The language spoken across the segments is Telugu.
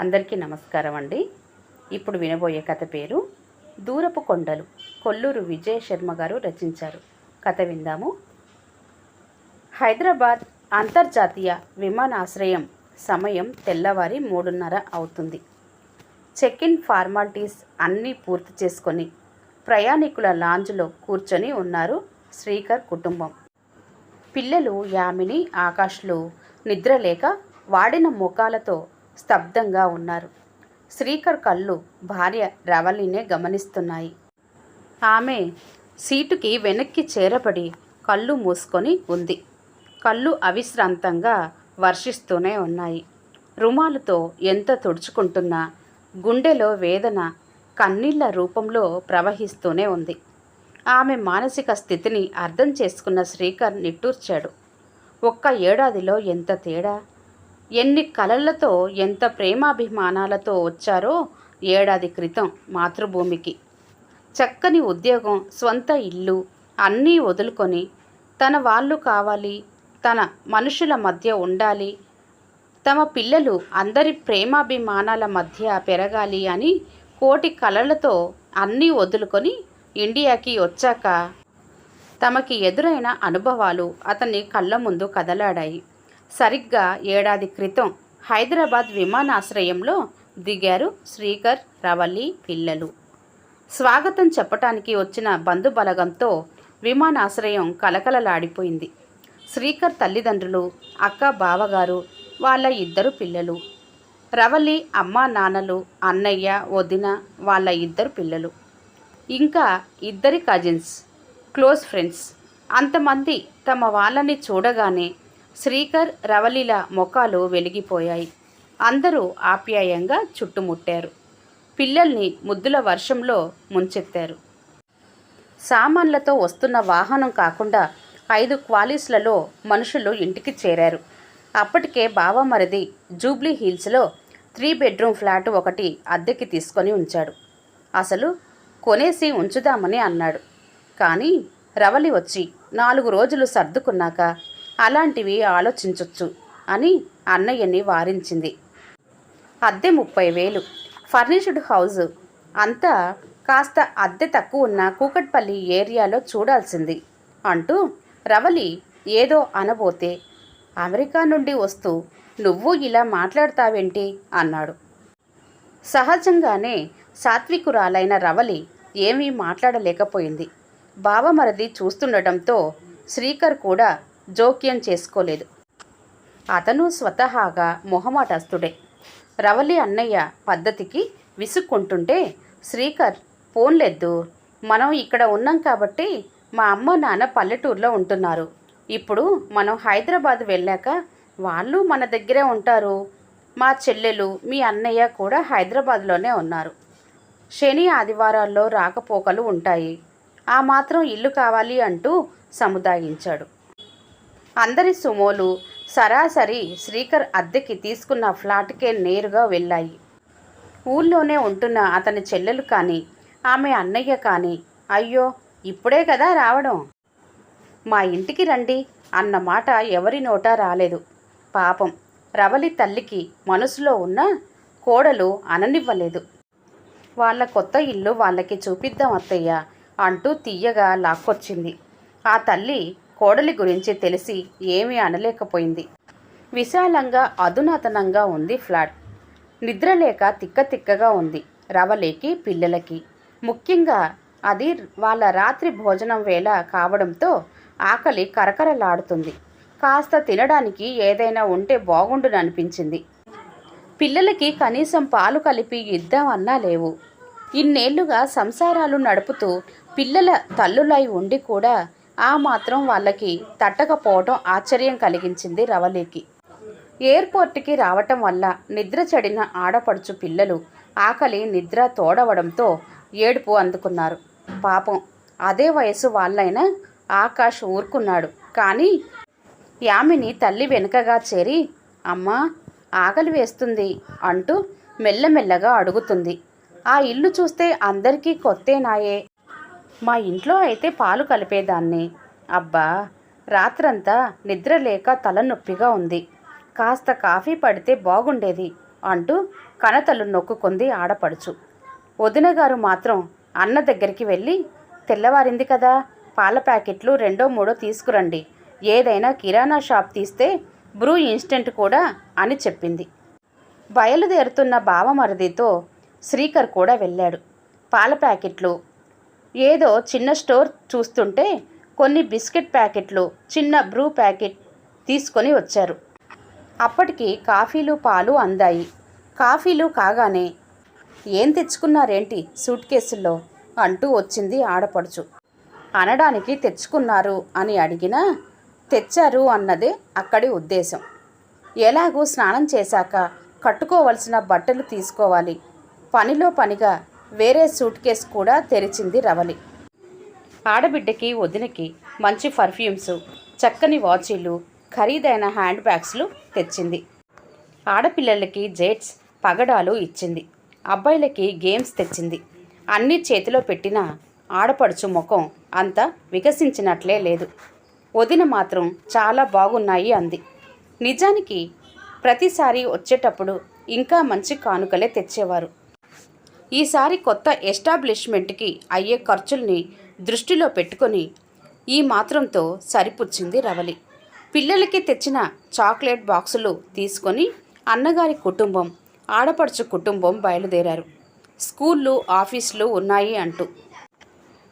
అందరికీ నమస్కారం అండి. ఇప్పుడు వినబోయే కథ పేరు దూరపు కొండలు కొల్లూరు విజయ శర్మ గారు రచించారు. కథ విందాము. హైదరాబాద్ అంతర్జాతీయ విమానాశ్రయం సమయం తెల్లవారి మూడున్నర అవుతుంది. చెక్ ఇన్ ఫార్మాలిటీస్ అన్నీ పూర్తి చేసుకొని ప్రయాణికుల లాంజ్లో కూర్చొని ఉన్నారు శ్రీకర్ కుటుంబం. పిల్లలు యామిని ఆకాష్లు నిద్రలేక వాడిన ముఖాలతో స్తబ్దంగా ఉన్నారు. శ్రీకర్ కళ్ళు భార్య రవళినే గమనిస్తున్నాయి. ఆమె సీటుకి వెనక్కి చేరబడి కళ్ళు మూసుకొని ఉంది. కళ్ళు అవిశ్రాంతంగా వర్షిస్తూనే ఉన్నాయి. రుమాలుతో ఎంత తుడుచుకుంటున్నా గుండెలో వేదన కన్నీళ్ళ రూపంలో ప్రవహిస్తూనే ఉంది. ఆమె మానసిక స్థితిని అర్థం చేసుకున్న శ్రీకర్ నిట్టూర్చాడు. ఒక్క ఏడాదిలో ఎంత తేడా? ఎన్ని కలలతో ఎంత ప్రేమాభిమానాలతో వచ్చారో ఏడాది క్రితం మాతృభూమికి. చక్కని ఉద్యోగం స్వంత ఇల్లు అన్నీ వదులుకొని తన వాళ్ళు కావాలి తన మనుషుల మధ్య ఉండాలి తమ పిల్లలు అందరి ప్రేమాభిమానాల మధ్య పెరగాలి అని కోటి కలలతో అన్నీ వదులుకొని ఇండియాకి వచ్చాక తమకి ఎదురైన అనుభవాలు అతని కళ్ళ ముందు కదలాడాయి. సరిగ్గా ఏడాది క్రితం హైదరాబాద్ విమానాశ్రయంలో దిగారు శ్రీకర్ రవల్లి పిల్లలు. స్వాగతం చెప్పటానికి వచ్చిన బంధుబలగంతో విమానాశ్రయం కలకలలాడిపోయింది. శ్రీకర్ తల్లిదండ్రులు అక్క బావగారు వాళ్ళ ఇద్దరు పిల్లలు రవలి అమ్మా నాన్నలు అన్నయ్య వదిన వాళ్ళ ఇద్దరు పిల్లలు ఇంకా ఇద్దరి కజిన్స్ క్లోజ్ ఫ్రెండ్స్ అంతమంది తమ వాళ్ళని చూడగానే శ్రీకర్ రవలిల ముఖాలు వెలిగిపోయాయి. అందరూ ఆప్యాయంగా చుట్టుముట్టారు. పిల్లల్ని ముద్దుల వర్షంలో ముంచెత్తారు. సామాన్లతో వస్తున్న వాహనం కాకుండా ఐదు క్వాలీస్లలో మనుషులు ఇంటికి చేరారు. అప్పటికే బావమరిది జూబ్లీ హిల్స్లో త్రీ బెడ్రూమ్ ఫ్లాట్ ఒకటి అద్దెకి తీసుకొని ఉంచాడు. అసలు కొనేసి ఉంచుదామని అన్నాడు. కానీ రవలి వచ్చి నాలుగు రోజులు సర్దుకున్నాక అలాంటివి ఆలోచించొచ్చు అని అన్నయ్యని వారించింది. అద్దె ముప్పై వేలు. ఫర్నిష్డ్ హౌస్ అంతా కాస్త అద్దె తక్కువ ఉన్న కూకట్పల్లి ఏరియాలో చూడాల్సింది అంటూ రవలి ఏదో అనబోతే అమెరికా నుండి వస్తూ నువ్వు ఇలా మాట్లాడతావేంటి? అన్నాడు. సహజంగానే సాత్వికురాలైన రవలి ఏమీ మాట్లాడలేకపోయింది. బావమరది చూస్తుండటంతో శ్రీకర్ కూడా జోక్యం చేసుకోలేదు. అతను స్వతహాగా మొహమాటస్తుడే రవలి అన్నయ్య పద్ధతికి విసుక్కుంటుంటే శ్రీకర్ పోన్లెద్దు మనం ఇక్కడ ఉన్నాం కాబట్టి మా అమ్మ నాన్న పల్లెటూరులో ఉంటున్నారు. ఇప్పుడు మనం హైదరాబాద్ వెళ్ళాక వాళ్ళు మన దగ్గరే ఉంటారు. మా చెల్లెలు మీ అన్నయ్య కూడా హైదరాబాద్లోనే ఉన్నారు. శని ఆదివారాల్లో రాకపోకలు ఉంటాయి. ఆ మాత్రం ఇల్లు కావాలి అంటూ సముదాయించాడు. అందరి సుమోలు సరాసరి శ్రీకర్ అద్దెకి తీసుకున్న ఫ్లాట్కే నేరుగా వెళ్ళాయి. ఊళ్ళోనే ఉంటున్న అతని చెల్లెలు కానీ ఆమె అన్నయ్య కానీ అయ్యో ఇప్పుడే కదా రావడం. మా ఇంటికి రండి అన్న మాట ఎవరి నోటా రాలేదు. పాపం రవలి తల్లికి మనసులో ఉన్న కోడలు అననివ్వలేదు. వాళ్ళ కొత్త ఇల్లు వాళ్ళకి చూపిద్దాం అత్తయ్య అంటూ తీయగా లాక్కొచ్చింది. ఆ తల్లి కోడలి గురించి తెలిసి ఏమీ అనలేకపోయింది. విశాలంగా అధునాతనంగా ఉంది ఫ్లాట్. నిద్రలేక తిక్కతిక్కగా ఉంది రవలేకి పిల్లలకి. ముఖ్యంగా అది వాళ్ళ రాత్రి భోజనం వేళ కావడంతో ఆకలి కరకరలాడుతుంది. కాస్త తినడానికి ఏదైనా ఉంటే బాగుండుననిపించింది. పిల్లలకి కనీసం పాలు కలిపి ఇద్దామన్నా లేవు. ఇన్నేళ్ళుగా సంసారాలు నడుపుతూ పిల్లల తల్లులై ఉండి కూడా ఆ మాత్రం వాళ్ళకి తట్టకపోవడం ఆశ్చర్యం కలిగించింది రవలికి ఎయిర్పోర్ట్కి రావటం వల్ల నిద్ర చెడిన ఆడపడుచు పిల్లలు ఆకలి నిద్ర తోడవడంతో ఏడుపు అందుకున్నారు. పాపం అదే వయసు వాళ్ళైనా ఆకాష్ ఊరుకున్నాడు. కానీ యామిని తల్లి వెనుకగా చేరి అమ్మా ఆకలి వేస్తుంది అంటూ మెల్లమెల్లగా అడుగుతుంది. ఆ ఇల్లు చూస్తే అందరికీ కొత్తేనాయే మా ఇంట్లో అయితే పాలు కలిపేదాన్ని. అబ్బా రాత్రంతా నిద్ర లేక తలనొప్పిగా ఉంది. కాస్త కాఫీ పడితే బాగుండేది అంటూ కనతలు నొక్కుకుంది ఆడపడుచు. వదినగారు మాత్రం అన్న దగ్గరికి వెళ్ళి తెల్లవారింది కదా పాల ప్యాకెట్లు రెండో మూడో తీసుకురండి. ఏదైనా కిరాణా షాప్ తీస్తే బ్రూ ఇన్స్టెంట్ కూడా అని చెప్పింది. బయలుదేరుతున్న బావమరిదితో శ్రీకర్ కూడా వెళ్ళాడు. పాల ప్యాకెట్లు ఏదో చిన్న స్టోర్ చూస్తుంటే కొన్ని బిస్కెట్ ప్యాకెట్లు చిన్న బ్రూ ప్యాకెట్ తీసుకొని వచ్చారు. అప్పటికి కాఫీలు పాలు అందాయి. కాఫీలు కాగానే ఏం తెచ్చుకున్నారేంటి సూట్ కేసుల్లో? అంటూ వచ్చింది ఆడపడుచు. అనడానికి తెచ్చుకున్నారు అని అడిగినా తెచ్చారు అన్నదే అక్కడి ఉద్దేశం. ఎలాగూ స్నానం చేశాక కట్టుకోవలసిన బట్టలు తీసుకోవాలి. పనిలో పనిగా వేరే సూట్ కేస్ కూడా తెరిచింది రవలి ఆడబిడ్డకి వదినకి మంచి పర్ఫ్యూమ్స్ చక్కని వాచీలు ఖరీదైన హ్యాండ్ బ్యాగ్స్లు తెచ్చింది. ఆడపిల్లలకి జెట్స్ పగడాలు ఇచ్చింది. అబ్బాయిలకి గేమ్స్ తెచ్చింది. అన్నీ చేతిలో పెట్టిన ఆడపడుచు ముఖం అంత వికసించినట్లే లేదు. వదిన మాత్రం చాలా బాగున్నాయి అంది. నిజానికి ప్రతిసారి వచ్చేటప్పుడు ఇంకా మంచి కానుకలే తెచ్చేవారు. ఈసారి కొత్త ఎస్టాబ్లిష్మెంట్కి అయ్యే ఖర్చుల్ని దృష్టిలో పెట్టుకొని ఈ మాత్రంతో సరిపుచ్చింది రవలి. పిల్లలకి తెచ్చిన చాక్లెట్ బాక్సులు తీసుకొని అన్నగారి కుటుంబం ఆడపడుచు కుటుంబం బయలుదేరారు. స్కూళ్ళు ఆఫీసులు ఉన్నాయి అంటూ.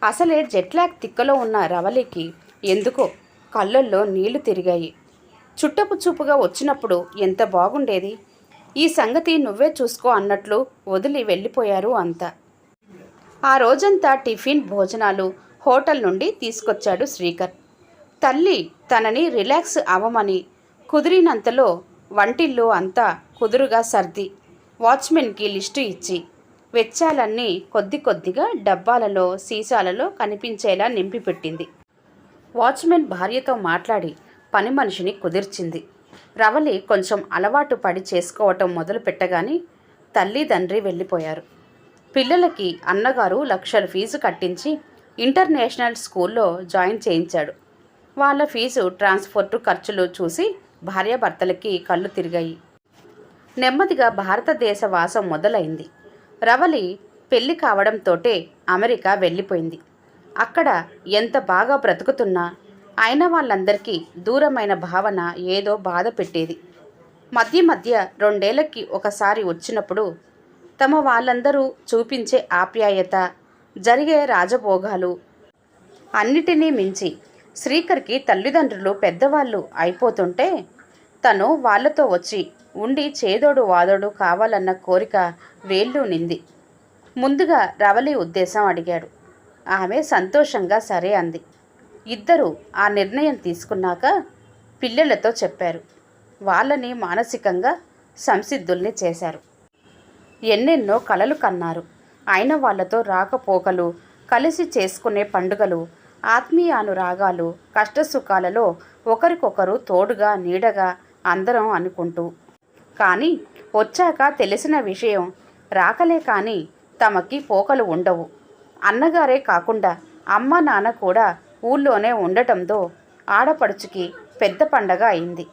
అసలే జెట్లాక్ తిక్కలో ఉన్న రవలికి ఎందుకో కళ్ళల్లో నీళ్ళు తిరిగాయి. చుట్టపు చూపుగా వచ్చినప్పుడు ఎంత బాగుండేది? ఈ సంగతి నువ్వే చూసుకో అన్నట్లు వదిలి వెళ్ళిపోయారు అంతా. ఆ రోజంతా టిఫిన్ భోజనాలు హోటల్ నుండి తీసుకొచ్చాడు శ్రీకర్. తల్లి తనని రిలాక్స్ అవ్వమని కుదిరినంతలో వంటిల్లు అంతా కుదురుగా సర్ది వాచ్మెన్కి లిస్టు ఇచ్చి వెచ్చాలన్నీ కొద్ది కొద్దిగా డబ్బాలలో సీసాలలో కనిపించేలా నింపిపెట్టింది. వాచ్మెన్ భార్యతో మాట్లాడి పని మనిషిని కుదిర్చింది. రవలి కొంచెం అలవాటు పడి చేసుకోవటం మొదలు పెట్టగానే తల్లి తండ్రి వెళ్ళిపోయారు. పిల్లలకి అన్నగారు లక్షల ఫీజు కట్టించి ఇంటర్నేషనల్ స్కూల్లో జాయిన్ చేయించాడు. వాళ్ళ ఫీజు ట్రాన్స్పోర్టు ఖర్చులు చూసి భార్యాభర్తలకి కళ్ళు తిరిగాయి. నెమ్మదిగా భారతదేశ వాసం మొదలైంది. రవలి పెళ్ళి కావడంతోటే అమెరికా వెళ్ళిపోయింది. అక్కడ ఎంత బాగా బ్రతుకుతున్నా అయిన వాళ్ళందరికీ దూరమైన భావన ఏదో బాధ పెట్టేది. మధ్య మధ్య రెండేళ్ళకి ఒకసారి వచ్చినప్పుడు తమ వాళ్ళందరూ చూపించే ఆప్యాయత జరిగే రాజభోగాలు అన్నిటినీ మించి శ్రీకర్కి తల్లిదండ్రులు పెద్దవాళ్ళు అయిపోతుంటే తను వాళ్ళతో వచ్చి ఉండి చేదోడు వాదోడు కావాలన్న కోరిక వేళ్ళు నింది. ముందుగా రవలి ఉద్దేశం అడిగాడు. ఆమె సంతోషంగా సరే అంది. ఇద్దరు ఆ నిర్ణయం తీసుకున్నాక పిల్లలతో చెప్పారు. వాళ్ళని మానసికంగా సంసిద్ధుల్ని చేశారు. ఎన్నెన్నో కలలు కన్నారు. అయిన వాళ్ళతో రాకపోకలు కలిసి చేసుకునే పండుగలు ఆత్మీయానురాగాలు కష్టసుఖాలలో ఒకరికొకరు తోడుగా నీడగా అందరం అనుకుంటూ. కానీ వచ్చాక తెలిసిన విషయం రాకలే కానీ తమకి పోకలు ఉండవు. అన్నగారే కాకుండా అమ్మ నాన్న కూడా ఊళ్ళోనే ఉండటంతో ఆడపడుచుకి పెద్ద పండగ అయింది.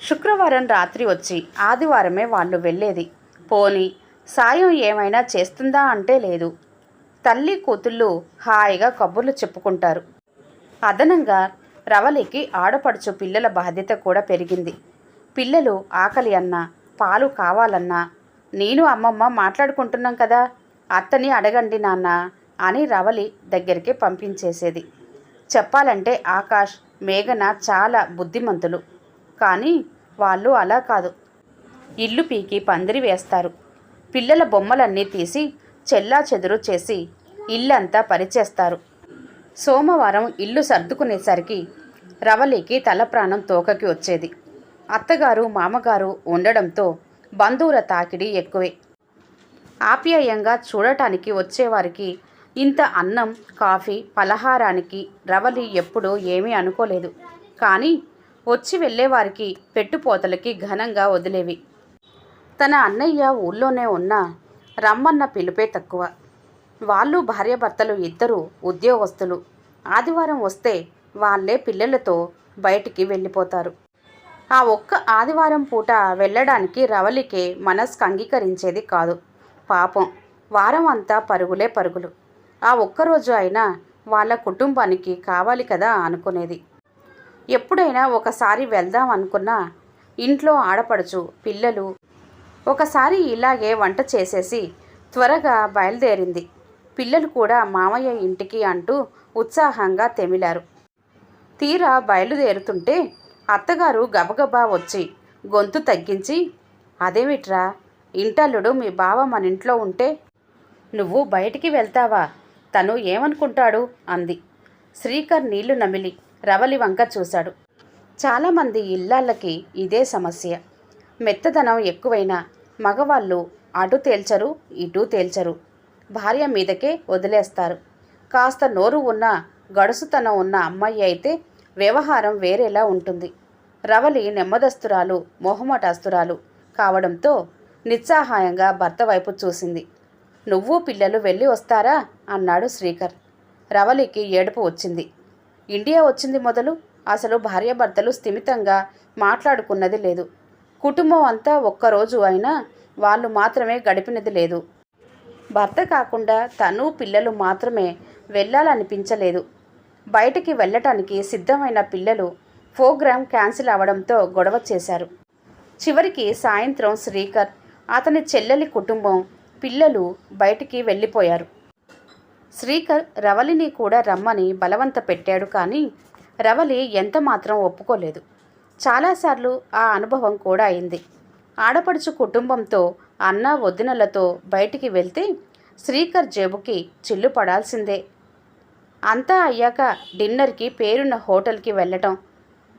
శుక్రవారం రాత్రి వచ్చి ఆదివారమే వాళ్ళు వెళ్ళేది. పోని సాయం ఏమైనా చేస్తుందా అంటే లేదు. తల్లి కూతుళ్ళు హాయిగా కబుర్లు చెప్పుకుంటారు. అదనంగా రవలికి ఆడపడుచు పిల్లల బాధ్యత కూడా పెరిగింది. పిల్లలు ఆకలి అన్నా పాలు కావాలన్నా నేను అమ్మమ్మ మాట్లాడుకుంటున్నాం కదా అత్తని అడగండి నాన్న అని రవలి దగ్గరికి పంపించేసేది. చెప్పాలంటే ఆకాష్ మేఘన చాలా బుద్ధిమంతులు. కానీ వాళ్ళు అలా కాదు. ఇల్లు పీకి పందిరి వేస్తారు. పిల్లల బొమ్మలన్నీ తీసి చెల్లా చెదురు చేసి ఇల్లంతా పరిచేస్తారు. సోమవారం ఇల్లు సర్దుకునేసరికి రవలికి తల ప్రాణం తోకకి వచ్చేది. అత్తగారు మామగారు ఉండడంతో బంధువుల తాకిడి ఎక్కువే. ఆప్యాయంగా చూడటానికి వచ్చేవారికి ఇంత అన్నం కాఫీ పలహారానికి రవలి ఎప్పుడూ ఏమీ అనుకోలేదు. కానీ వచ్చి వెళ్ళేవారికి పెట్టుపోతలకి ఘనంగా వదిలేవి. తన అన్నయ్య ఊళ్ళోనే ఉన్న రమ్మన్న పిలుపే తక్కువ. వాళ్ళు భార్యాభర్తలు ఇద్దరు ఉద్యోగస్తులు. ఆదివారం వస్తే వాళ్ళే పిల్లలతో బయటికి వెళ్ళిపోతారు. ఆ ఒక్క ఆదివారం పూట వెళ్ళడానికి రవలికే మనస్కు అంగీకరించేది కాదు. పాపం వారం అంతా పరుగులే పరుగులు. ఆ ఒక్కరోజు అయినా వాళ్ళ కుటుంబానికి కావాలి కదా అనుకునేది. ఎప్పుడైనా ఒకసారి వెళ్దాం అనుకున్నా ఇంట్లో ఆడపడుచు పిల్లలు ఒకసారి ఇలాగే వంట చేసేసి త్వరగా బయలుదేరింది. పిల్లలు కూడా మామయ్య ఇంటికి అంటూ ఉత్సాహంగా తెమిలారు. తీరా బయలుదేరుతుంటే అత్తగారు గబగబా వచ్చి గొంతు తగ్గించి అదేమిట్రా ఇంటల్లుడు మీ బావ మన ఇంట్లో ఉంటే నువ్వు బయటికి వెళ్తావా? తను ఏమనుకుంటాడు? అంది. శ్రీకర్ నీళ్ళు నమిలి రవలి వంక చూశాడు. చాలామంది ఇల్లాళ్ళకి ఇదే సమస్య. మెత్తదనం ఎక్కువైనా మగవాళ్ళు అటు తేల్చరు ఇటు తేల్చరు. భార్య మీదకే వదిలేస్తారు. కాస్త నోరు ఉన్న గడుసుతనం ఉన్న అమ్మాయి అయితే వ్యవహారం వేరేలా ఉంటుంది. రవలి నెమ్మదస్తురాలు మొహమటాస్తురాలు కావడంతో నిస్సహాయంగా భర్త వైపు చూసింది. నువ్వు పిల్లలు వెళ్ళి వస్తారా? అన్నాడు శ్రీకర్. రవలికి ఏడుపు వచ్చింది. ఇండియా వచ్చింది మొదలు? అసలు భార్యాభర్తలు స్థిమితంగా మాట్లాడుకున్నది లేదు. కుటుంబం అంతా ఒక్కరోజు అయినా వాళ్ళు మాత్రమే గడిపినది లేదు. భర్త కాకుండా తను పిల్లలు మాత్రమే వెళ్ళాలనిపించలేదు. బయటికి వెళ్ళటానికి సిద్ధమైన పిల్లలు ప్రోగ్రాం క్యాన్సిల్ అవడంతో గొడవ చేశారు. చివరికి సాయంత్రం శ్రీకర్ అతని చెల్లెలి కుటుంబం పిల్లలు బయటికి వెళ్ళిపోయారు. శ్రీకర్ రవలిని కూడా రమ్మని బలవంత పెట్టాడు కానీ రవలి ఎంత మాత్రం ఒప్పుకోలేదు. చాలాసార్లు ఆ అనుభవం కూడా అయింది. ఆడపడుచు కుటుంబంతో అన్న వదినలతో బయటికి వెళ్తే శ్రీకర్ జేబుకి చిల్లు పడాల్సిందే. అంతా అయ్యాక డిన్నర్కి పేరున్న హోటల్కి వెళ్ళటం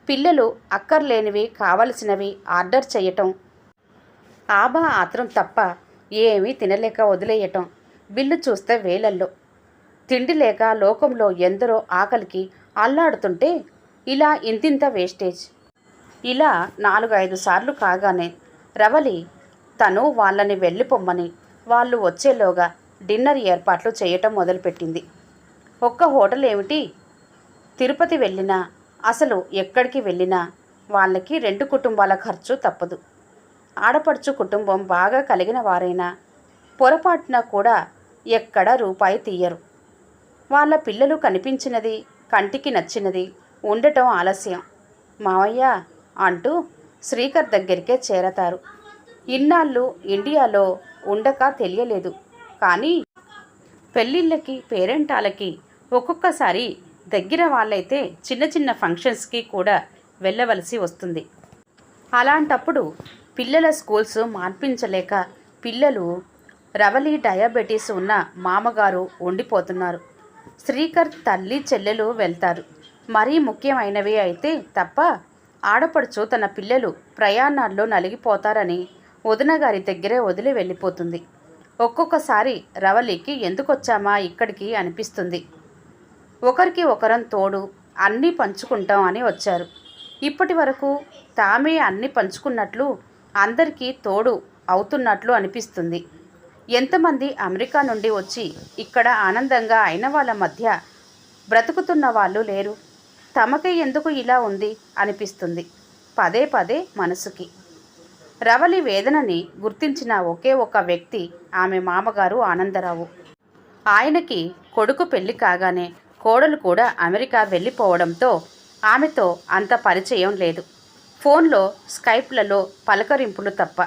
పిల్లలు అక్కర్లేనివి కావలసినవి ఆర్డర్ చేయటం ఆబా ఆత్రం తప్ప ఏమీ తినలేక వదిలేయటం బిల్లు చూస్తే వేలల్లో. తిండి లేక లోకంలో ఎందరో ఆకలికి అల్లాడుతుంటే ఇలా ఇంతింత వేస్టేజ్. ఇలా నాలుగు ఐదు సార్లు కాగానే రవలి తను వాళ్ళని వెళ్ళిపోమ్మని వాళ్ళు వచ్చేలోగా డిన్నర్ ఏర్పాట్లు చేయటం మొదలుపెట్టింది. ఒక్క హోటల్ ఏమిటి తిరుపతి వెళ్ళినా అసలు ఎక్కడికి వెళ్ళినా వాళ్ళకి రెండు కుటుంబాల ఖర్చు తప్పదు. ఆడపడుచు కుటుంబం బాగా కలిగిన వారైనా పొరపాటున కూడా ఎక్కడ రూపాయి తీయరు. వాళ్ళ పిల్లలు కనిపించినది కంటికి నచ్చినది ఉండటం ఆలస్యం. మావయ్య అంటూ శ్రీకర్ దగ్గరికే చేరతారు. ఇన్నాళ్ళు ఇండియాలో ఉండక తెలియలేదు. కానీ పెళ్ళిళ్ళకి పేరెంటాలకి ఒక్కొక్కసారి దగ్గర వాళ్ళైతే చిన్న చిన్న ఫంక్షన్స్కి కూడా వెళ్ళవలసి వస్తుంది. అలాంటప్పుడు పిల్లల స్కూల్స్ మార్పించలేక పిల్లలు రవలి డయాబెటీస్ ఉన్న మామగారు ఉండిపోతున్నారు. శ్రీకర్ తల్లి చెల్లెలు వెళ్తారు. మరీ ముఖ్యమైనవి అయితే తప్ప ఆడపడుచు తన పిల్లలు ప్రయాణాల్లో నలిగిపోతారని వదినగారి దగ్గరే వదిలి వెళ్ళిపోతుంది. ఒక్కొక్కసారి రవలికి ఎందుకొచ్చామా ఇక్కడికి అనిపిస్తుంది. ఒకరికి ఒకరం తోడు అన్నీ పంచుకుంటాం అని వచ్చారు. ఇప్పటి వరకు తామే అన్నీ పంచుకున్నట్లు అందరికీ తోడు అవుతున్నట్లు అనిపిస్తుంది. ఎంతమంది అమెరికా నుండి వచ్చి ఇక్కడ ఆనందంగా అయిన వాళ్ళ మధ్య బ్రతుకుతున్న వాళ్ళు లేరు. తమకే ఎందుకు ఇలా ఉంది అనిపిస్తుంది పదే పదే మనసుకి. రవలి వేదనని గుర్తించిన ఒకే ఒక వ్యక్తి ఆమె మామగారు ఆనందరావు. ఆయనకి కొడుకు పెళ్ళి కాగానే కోడలు కూడా అమెరికా వెళ్ళిపోవడంతో ఆమెతో అంత పరిచయం లేదు. ఫోన్లో స్కైప్లలో పలకరింపులు తప్ప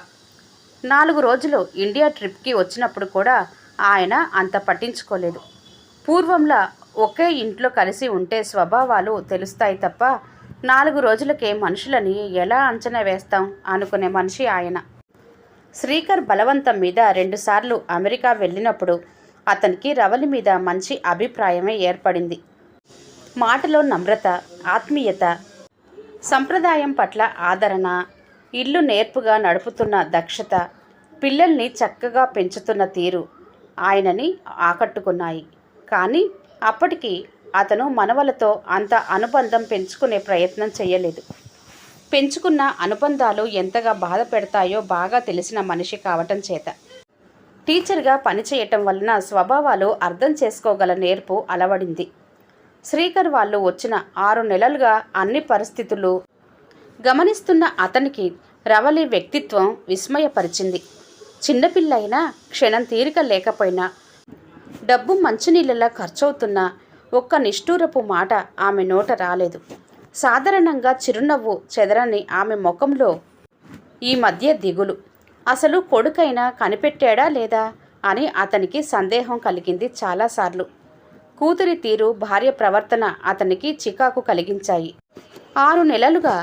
నాలుగు రోజులు ఇండియా ట్రిప్కి వచ్చినప్పుడు కూడా ఆయన అంత పట్టించుకోలేదు. పూర్వంలా ఒకే ఇంట్లో కలిసి ఉంటే స్వభావాలు తెలుస్తాయి తప్ప నాలుగు రోజులకే మనుషులని ఎలా అంచనా వేస్తాం అనుకునే మనిషి ఆయన. శ్రీకర్ బలవంతం మీద రెండుసార్లు అమెరికా వెళ్ళినప్పుడు అతనికి రవలి మీద మంచి అభిప్రాయమే ఏర్పడింది. మాటలో నమ్రత ఆత్మీయత సంప్రదాయం పట్ల ఆదరణ ఇల్లు నేర్పుగా నడుపుతున్న దక్షత పిల్లల్ని చక్కగా పెంచుతున్న తీరు ఆయనని ఆకట్టుకున్నాయి. కానీ అప్పటికి అతను మనవలతో అంత అనుబంధం పెంచుకునే ప్రయత్నం చేయలేదు. పెంచుకున్న అనుబంధాలు ఎంతగా బాధ పెడతాయో బాగా తెలిసిన మనిషి కావటం చేత. టీచర్గా పనిచేయటం వలన స్వభావాలు అర్థం చేసుకోగల నేర్పు అలవడింది. శ్రీకర్ వాళ్ళు వచ్చిన ఆరు నెలలుగా అన్ని పరిస్థితులు గమనిస్తున్న అతనికి రవలి వ్యక్తిత్వం విస్మయపరిచింది. చిన్నపిల్లైనా క్షణం తీరిక లేకపోయినా డబ్బు మంచినీళ్ళలా ఖర్చవుతున్న ఒక్క నిష్ఠూరపు మాట ఆమె నోట రాలేదు. సాధారణంగా చిరునవ్వు చెదరని ఆమె ముఖంలో ఈ మధ్య దిగులు. అసలు కొడుకైనా కనిపెట్టాడా లేదా అని అతనికి సందేహం కలిగింది చాలాసార్లు. కూతురి తీరు భార్య ప్రవర్తన అతనికి చికాకు కలిగించాయి. ఆరు నెలలుగా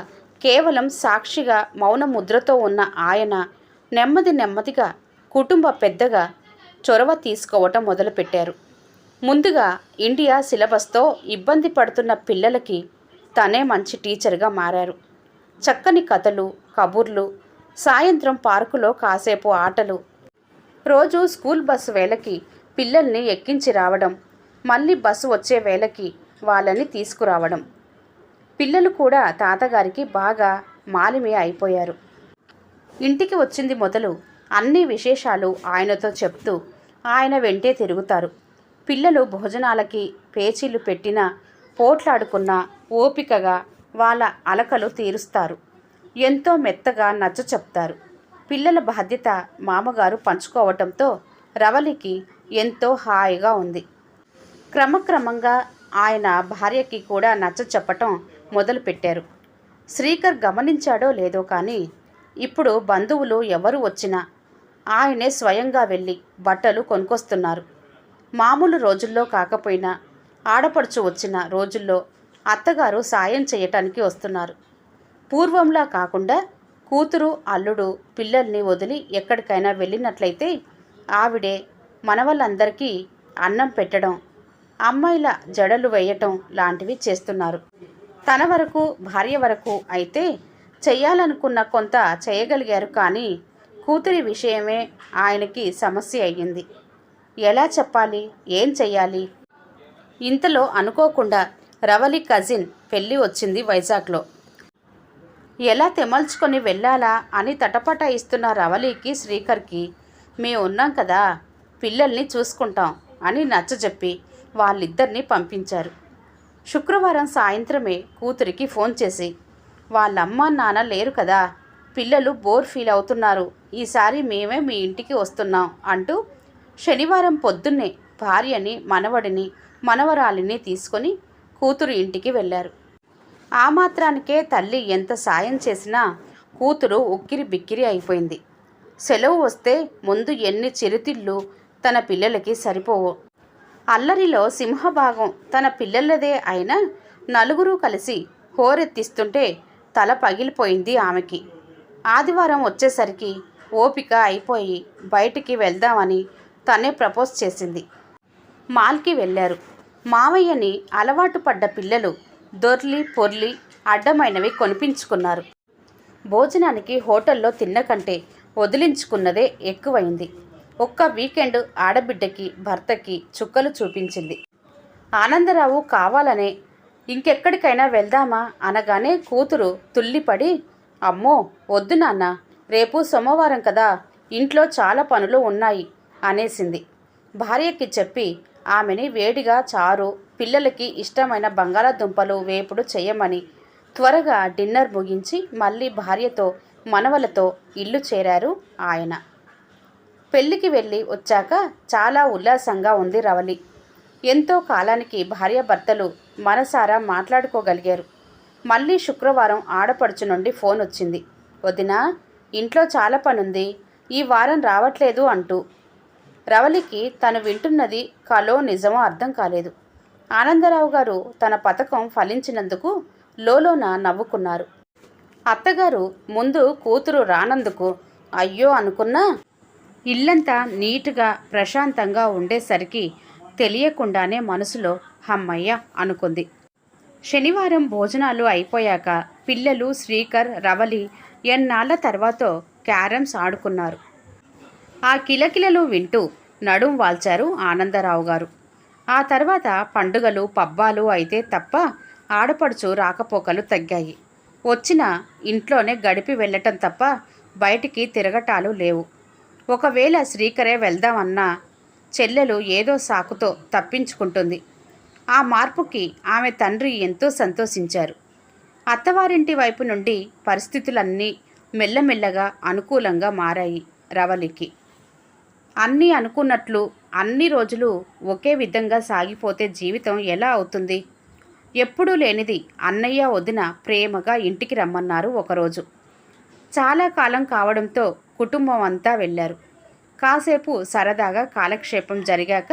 కేవలం సాక్షిగా మౌన ముద్రతో ఉన్న ఆయన నెమ్మది నెమ్మదిగా కుటుంబ పెద్దగా చొరవ తీసుకోవటం మొదలుపెట్టారు. ముందుగా ఇండియా సిలబస్తో ఇబ్బంది పడుతున్న పిల్లలకి తనే మంచి టీచర్గా మారారు. చక్కని కథలు కబుర్లు సాయంత్రం పార్కులో కాసేపు ఆటలు. రోజు స్కూల్ బస్సు వేళకి పిల్లల్ని ఎక్కించి రావడం మళ్ళీ బస్సు వచ్చే వేళకి వాళ్ళని తీసుకురావడం. పిల్లలు కూడా తాతగారికి బాగా మాలిమి అయిపోయారు. ఇంటికి వచ్చింది మొదలు అన్ని విశేషాలు ఆయనతో చెప్తూ ఆయన వెంటే తిరుగుతారు. పిల్లలు భోజనాలకి పేచీలు పెట్టినా పోట్లాడుకున్నా ఓపికగా వాళ్ళ అలకలు తీరుస్తారు. ఎంతో మెత్తగా నచ్చ చెప్తారు. పిల్లల బాధ్యత మామగారు పంచుకోవటంతో రవలికి ఎంతో హాయిగా ఉంది. క్రమక్రమంగా ఆయన భార్యకి కూడా నచ్చ చెప్పటం మొదలుపెట్టారు. శ్రీకర్ గమనించాడో లేదో కానీ ఇప్పుడు బంధువులు ఎవరు వచ్చినా ఆయనే స్వయంగా వెళ్ళి బట్టలు కొనుక్కొస్తున్నారు మామూలు రోజుల్లో కాకపోయినా ఆడపడుచు వచ్చిన రోజుల్లో అత్తగారు సాయం చేయటానికి వస్తున్నారు. పూర్వంలా కాకుండా కూతురు అల్లుడు పిల్లల్ని వదిలి ఎక్కడికైనా వెళ్ళినట్లయితే ఆవిడే మనవలందరికీ అన్నం పెట్టడం అమ్మాయిల జడలు వేయటం లాంటివి చేస్తున్నారు. తన వరకు భార్య వరకు అయితే చేయాలనుకున్న కొంత చేయగలిగారు కానీ కూతురి విషయమే ఆయనకి సమస్య అయ్యింది. ఎలా చెప్పాలి? ఏం చెయ్యాలి? ఇంతలో అనుకోకుండా రవలి కజిన్ పెళ్ళి వచ్చింది వైజాగ్లో. ఎలా తెమల్చుకొని వెళ్ళాలా అని తటపటాయిస్తున్న రవలికి శ్రీకర్కి మేము ఉన్నాం కదా పిల్లల్ని చూసుకుంటాం అని నచ్చజెప్పి వాళ్ళిద్దరినీ పంపించారు. శుక్రవారం సాయంత్రమే కూతురికి ఫోన్ చేసి వాళ్ళమ్మ నాన్న లేరు కదా పిల్లలు బోర్ ఫీల్ అవుతున్నారు ఈసారి మేమే మీ ఇంటికి వస్తున్నాం అంటూ శనివారం పొద్దున్నే భార్యని మనవడిని మనవరాలిని తీసుకొని కూతురు ఇంటికి వెళ్ళారు. ఆ మాత్రానికే తల్లి ఎంత సాయం చేసినా కూతురు ఉక్కిరి బిక్కిరి అయిపోయింది. సెలవు వస్తే ముందు ఎన్ని చిరుతిళ్ళు తన పిల్లలకి సరిపోవు. అల్లరిలో సింహభాగం తన పిల్లలదే అయినా నలుగురు కలిసి హోరెత్తిస్తుంటే తల పగిలిపోయింది ఆమెకి. ఆదివారం వచ్చేసరికి ఓపిక అయిపోయి బయటికి వెళ్దామని తనే ప్రపోజ్ చేసింది. మాల్కి వెళ్ళారు. మావయ్యని అలవాటు పడ్డ పిల్లలు దొర్లి పొర్లి అడ్డమైనవి కొనిపించుకున్నారు. భోజనానికి హోటల్లో తిన్నకంటే వదిలించుకున్నదే ఎక్కువైంది. ఒక్క వీకెండ్ ఆడబిడ్డకి భర్తకి చుక్కలు చూపించింది. ఆనందరావు కావాలనే ఇంకెక్కడికైనా వెళ్దామా అనగానే కూతురు తుల్లిపడి అమ్మో వద్దు నాన్న రేపు సోమవారం కదా ఇంట్లో చాలా పనులు ఉన్నాయి అనేసింది. భార్యకి చెప్పి ఆమెని వేడిగా చారు పిల్లలకి ఇష్టమైన బంగాళాదుంపలు వేపుడు చేయమని త్వరగా డిన్నర్ ముగించి మళ్ళీ భార్యతో మనవలతో ఇల్లు చేరారు ఆయన. పెళ్ళికి వెళ్ళి వచ్చాక చాలా ఉల్లాసంగా ఉంది రవలి. ఎంతో కాలానికి భార్యాభర్తలు మనసారా మాట్లాడుకోగలిగారు. మళ్ళీ శుక్రవారం ఆడపడుచు నుండి ఫోన్ వచ్చింది. వదినా ఇంట్లో చాలా పనుంది. ఈ వారం రావట్లేదు అంటూ. రవలికి తను వింటున్నది కలో నిజమో అర్థం కాలేదు. ఆనందరావు గారు తన పథకం ఫలించినందుకు లోలోన నవ్వుకున్నారు. అత్తగారు ముందు కూతురు రానందుకు అయ్యో అనుకున్నా ఇల్లంతా నీటుగా ప్రశాంతంగా ఉండేసరికి తెలియకుండానే మనసులో హమ్మయ్య అనుకుంది. శనివారం భోజనాలు అయిపోయాక పిల్లలు శ్రీకర్ రవలి ఎన్నాళ్ళ తర్వాత క్యారమ్స్ ఆడుకున్నారు. ఆ కిలకిలలు వింటూ నడుం వాల్చారు ఆనందరావు గారు. ఆ తర్వాత పండుగలు పబ్బాలు అయితే తప్ప ఆడపడుచు రాకపోకలు తగ్గాయి. వచ్చిన ఇంట్లోనే గడిపి వెళ్ళటం తప్ప బయటికి తిరగటాలు లేవు. ఒకవేళ శ్రీకరే వెళ్దామన్నా చెల్లెలు ఏదో సాకుతో తప్పించుకుంటుంది. ఆ మార్పుకి ఆమె తండ్రి ఎంతో సంతోషించారు. అత్తవారింటి వైపు నుండి పరిస్థితులన్నీ మెల్లమెల్లగా అనుకూలంగా మారాయి రవలికి అన్నీ అనుకున్నట్లు అన్ని రోజులు ఒకే విధంగా సాగిపోతే జీవితం ఎలా అవుతుంది? ఎప్పుడూ లేనిది అన్నయ్య వదిన ప్రేమగా ఇంటికి రమ్మన్నారు ఒకరోజు. చాలా కాలం కావడంతో కుటుంబం అంతా వెళ్ళారు. కాసేపు సరదాగా కాలక్షేపం జరిగాక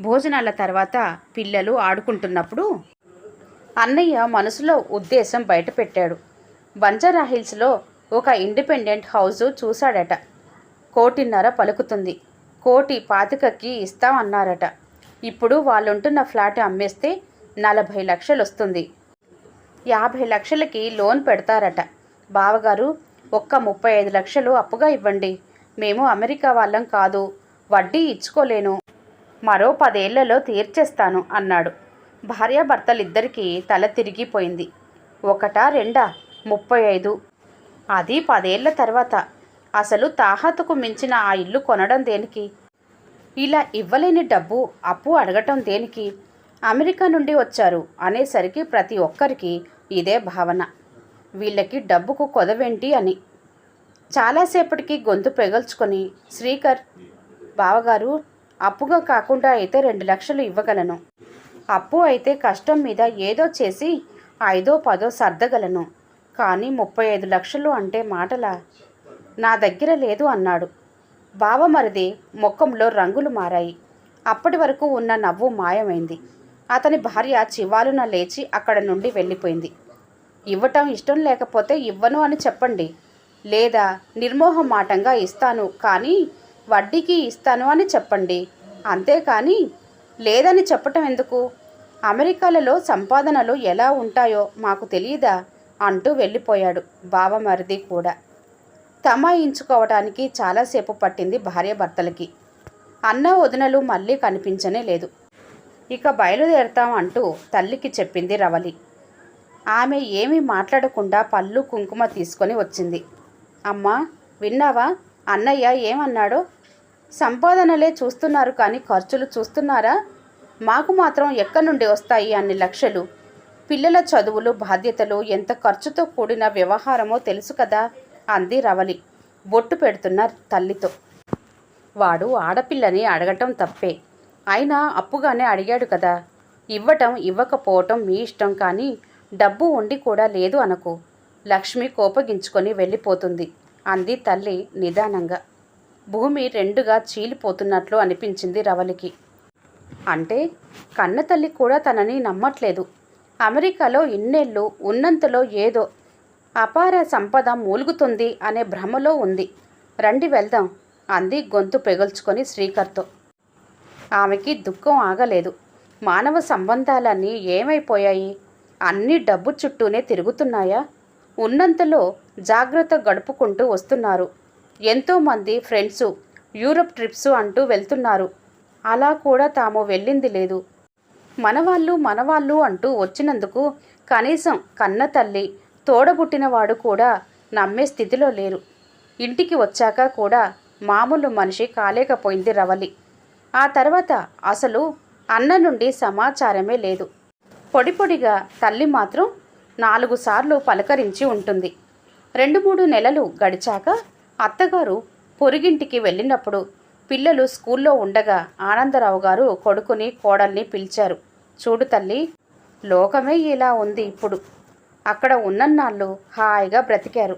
భోజనాల తర్వాత పిల్లలు ఆడుకుంటున్నప్పుడు అన్నయ్య మనసులో ఉద్దేశం బయటపెట్టాడు. బంజారా హిల్స్లో ఒక ఇండిపెండెంట్ హౌస్ చూశాడట. కోటిన్నర పలుకుతుంది. కోటి పాతికకి ఇస్తామన్నారట. ఇప్పుడు వాళ్ళుంటున్న ఫ్లాట్ అమ్మేస్తే నలభై లక్షలు వస్తుంది యాభై లక్షలకి లోన్ పెడతారట. బావగారు ఒక్క ముప్పై ఐదు లక్షలు అప్పుగా ఇవ్వండి. మేము అమెరికా వాళ్ళం కాదు. వడ్డీ ఇచ్చుకోలేను. మరో పదేళ్ళలో తీర్చేస్తాను అన్నాడు. భార్యాభర్తలిద్దరికీ తల తిరిగిపోయింది. ఒకటా రెండా? ముప్పై ఐదు అది పదేళ్ళ తర్వాత. అసలు తాహతుకు మించిన ఆ ఇల్లు కొనడం దేనికి? ఇలా ఇవ్వలేని డబ్బు అప్పు అడగటం దేనికి? అమెరికా నుండి వచ్చారు అనేసరికి ప్రతి ఒక్కరికి ఇదే భావన. వీళ్ళకి డబ్బుకు కొదవేంటి అని. చాలాసేపటికి గొంతు పెగల్చుకొని శ్రీకర్ బావగారు అప్పుగా కాకుండా అయితే రెండు లక్షలు ఇవ్వగలను. అప్పు అయితే కష్టం మీద ఏదో చేసి ఐదో పదో సర్దగలను. కానీ ముప్పై ఐదు లక్షలు అంటే మాటలా నా దగ్గర లేదు అన్నాడు. బావ మరిది ముఖంలో రంగులు మారాయి. అప్పటి వరకు ఉన్న నవ్వు మాయమైంది. అతని భార్య చివాలున లేచి అక్కడ నుండి వెళ్ళిపోయింది. ఇవ్వటం ఇష్టం లేకపోతే ఇవ్వను అని చెప్పండి. లేదా నిర్మోహమాటంగా ఇస్తాను కానీ వడ్డీకి ఇస్తాను అని చెప్పండి. అంతేకాని లేదని చెప్పటం ఎందుకు? అమెరికాలలో సంపాదనలు ఎలా ఉంటాయో మాకు తెలియదా అంటూ వెళ్ళిపోయాడు బావమరిది కూడా. తమాయించుకోవటానికి చాలాసేపు పట్టింది భార్యాభర్తలకి. అన్న వదినలు మళ్ళీ కనిపించనే లేదు. ఇక బయలుదేరతాం అంటూ తల్లికి చెప్పింది రవలి. ఆమె ఏమీ మాట్లాడకుండా పళ్ళు కుంకుమ తీసుకొని వచ్చింది. అమ్మా విన్నావా? అన్నయ్య ఏమన్నాడో? సంపాదనలే చూస్తున్నారు కానీ ఖర్చులు చూస్తున్నారా? మాకు మాత్రం ఎక్కడి నుండి వస్తాయి అన్ని లక్షలు? పిల్లల చదువులు బాధ్యతలు ఎంత ఖర్చుతో కూడిన వ్యవహారమో తెలుసు కదా? అంది రవలి బొట్టు పెడుతున్న తల్లితో. వాడు ఆడపిల్లని అడగటం తప్పే. అయినా అప్పుగానే అడిగాడు కదా ఇవ్వటం ఇవ్వకపోవటం మీ ఇష్టం కానీ డబ్బు ఉండి కూడా లేదు అనకు. లక్ష్మి కోపగించుకొని వెళ్ళిపోతుంది. అంది తల్లి నిదానంగా. భూమి రెండుగా చీలిపోతున్నట్లు అనిపించింది రవలికి అంటే కన్న తల్లి కూడా తనని నమ్మట్లేదు. అమెరికాలో ఇన్నేళ్ళు ఉన్నంతలో ఏదో అపార సంపద మూలుగుతుంది అనే భ్రమలో ఉంది. రండి వెళ్దాం అంది గొంతు పెగల్చుకొని శ్రీకర్తో. ఆమెకి దుఃఖం ఆగలేదు. మానవ సంబంధాలన్నీ ఏమైపోయాయి? అన్నీ డబ్బు చుట్టూనే తిరుగుతున్నాయా? ఉన్నంతలో జాగ్రత్త గడుపుకుంటూ వస్తున్నారు. ఎంతోమంది ఫ్రెండ్స్ యూరప్ ట్రిప్స్ అంటూ వెళ్తున్నారు. అలా కూడా తాము వెళ్ళింది లేదు. మనవాళ్ళు మనవాళ్ళు అంటూ వచ్చినందుకు కనీసం కన్న తల్లి తోడబుట్టినవాడు కూడా నమ్మే స్థితిలో లేరు. ఇంటికి వచ్చాక కూడా మామూలు మనిషి కాలేకపోయింది రవలి. ఆ తర్వాత అసలు అన్న నుండి సమాచారమే లేదు. పొడి పొడిగా తల్లి మాత్రం నాలుగు సార్లు పలకరించి ఉంటుంది. రెండు మూడు నెలలు గడిచాక అత్తగారు పొరుగింటికి వెళ్ళినప్పుడు పిల్లలు స్కూల్లో ఉండగా ఆనందరావు గారు కొడుకుని కోడల్ని పిలిచారు. చూడు తల్లి లోకమే ఇలా ఉంది ఇప్పుడు. అక్కడ ఉన్నన్నాళ్ళు హాయిగా బ్రతికారు.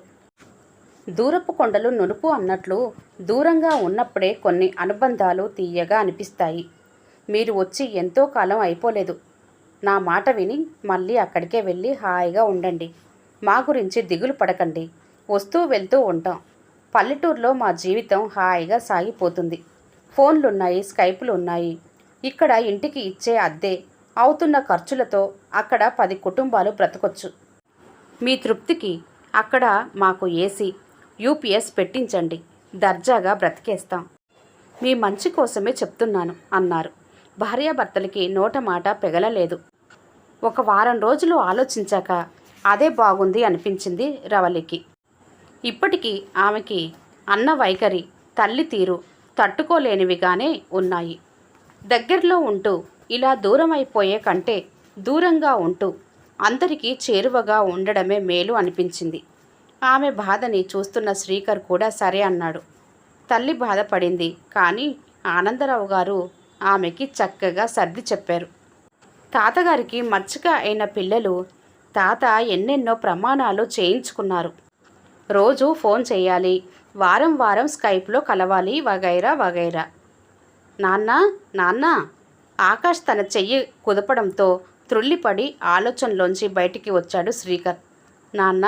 దూరపు కొండలు నునుపు అన్నట్లు దూరంగా ఉన్నప్పుడే కొన్ని అనుబంధాలు తీయగా అనిపిస్తాయి. మీరు వచ్చి ఎంతో కాలం అయిపోలేదు. నా మాట విని మళ్ళీ అక్కడికే వెళ్ళి హాయిగా ఉండండి. మా గురించి దిగులు పడకండి. వస్తూ వెళ్తూ ఉంటాం. పల్లెటూరులో మా జీవితం హాయిగా సాగిపోతుంది. ఫోన్లున్నాయి స్కైపులు ఉన్నాయి ఇక్కడ ఇంటికి ఇచ్చే అద్దె అవుతున్న ఖర్చులతో అక్కడ పది కుటుంబాలు బ్రతకొచ్చు. మీ తృప్తికి అక్కడ మాకు ఏసీ యూపీఎస్ పెట్టించండి. దర్జాగా బ్రతికేస్తాం. మీ మంచి కోసమే చెప్తున్నాను అన్నారు. భార్యాభర్తలకి నోట మాట పెగలలేదు. ఒక వారం రోజులు ఆలోచించాక అదే బాగుంది అనిపించింది రవలికి ఇప్పటికీ ఆమెకి అన్న వైఖరి తల్లి తీరు తట్టుకోలేనివిగానే ఉన్నాయి. దగ్గరలో ఉంటూ ఇలా దూరం అయిపోయే కంటే దూరంగా ఉంటూ అందరికీ చేరువగా ఉండడమే మేలు అనిపించింది. ఆమె బాధని చూస్తున్న శ్రీకర్ కూడా సరే అన్నాడు. తల్లి బాధపడింది కానీ ఆనందరావు గారు ఆమెకి చక్కగా సర్ది చెప్పారు. తాతగారికి మచ్చిక అయిన పిల్లలు తాత ఎన్నెన్నో ప్రమాణాలు చేయించుకున్నారు. రోజు ఫోన్ చేయాలి వారం వారం స్కైప్లో కలవాలి వగైరా వగైరా. నాన్న నాన్న! ఆకాష్ తన చెయ్యి కుదపడంతో త్రుళ్ళిపడి ఆలోచనలోంచి బయటికి వచ్చాడు శ్రీకర్. నాన్న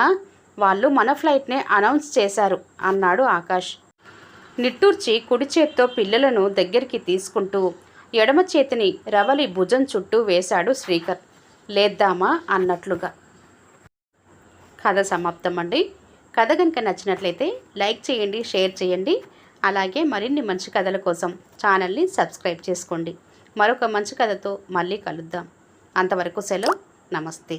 వాళ్ళు మన ఫ్లైట్నే అనౌన్స్ చేశారు అన్నాడు ఆకాష్. నిట్టూర్చి కుడి చేత్తో పిల్లలను దగ్గరికి తీసుకుంటూ ఎడమ చేతిని రవలి భుజం చుట్టూ వేశాడు శ్రీకర్. లేద్దామా? అన్నట్లుగా. కథ సమాప్తం అండి కథ కనుక నచ్చినట్లయితే లైక్ చేయండి షేర్ చేయండి. అలాగే మరిన్ని మంచి కథల కోసం ఛానల్ని సబ్స్క్రైబ్ చేసుకోండి. మరొక మంచి కథతో మళ్ళీ కలుద్దాం. అంతవరకు సెలవు. నమస్తే.